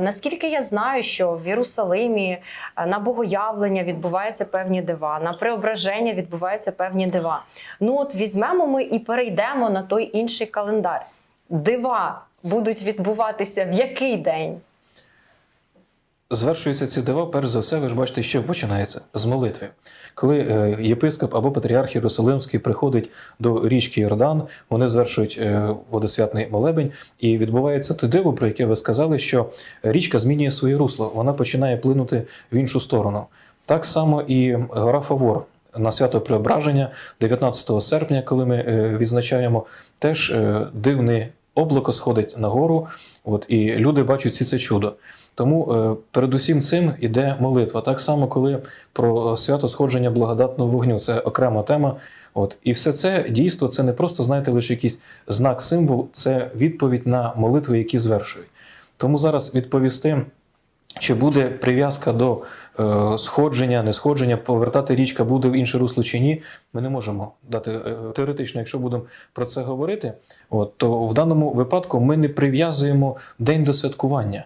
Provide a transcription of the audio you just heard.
наскільки я знаю, що в Єрусалимі е, на богоявлення відбуваються певні дива, на преображення відбуваються певні дива. Ну от візьмемо ми і перейдемо на той інший календар. Дива будуть відбуватися в який день? Звершуються ці дива, перш за все, ви ж бачите, що починається з молитви. Коли е, єпископ або патріарх Єрусалимський приходить до річки Йордан, вони звершують е, водосвятний молебень, і відбувається те диво, про яке ви сказали, що річка змінює своє русло, вона починає плинути в іншу сторону. Так само і гора Фавор на свято Преображення, 19 серпня, коли ми е, відзначаємо, теж дивне облако сходить нагору, от, і люди бачать всі це чудо. Тому е, передусім цим іде молитва. Так само, коли про свято сходження благодатного вогню, це окрема тема. От і все це дійство це не просто знаєте лише якийсь знак, символ, це відповідь на молитви, які звершують. Тому зараз відповісти, чи буде прив'язка до е, сходження, не сходження, повертати річка буде в інше русло чи ні, ми не можемо дати е, теоретично, якщо будемо про це говорити, от, то в даному випадку ми не прив'язуємо день до святкування.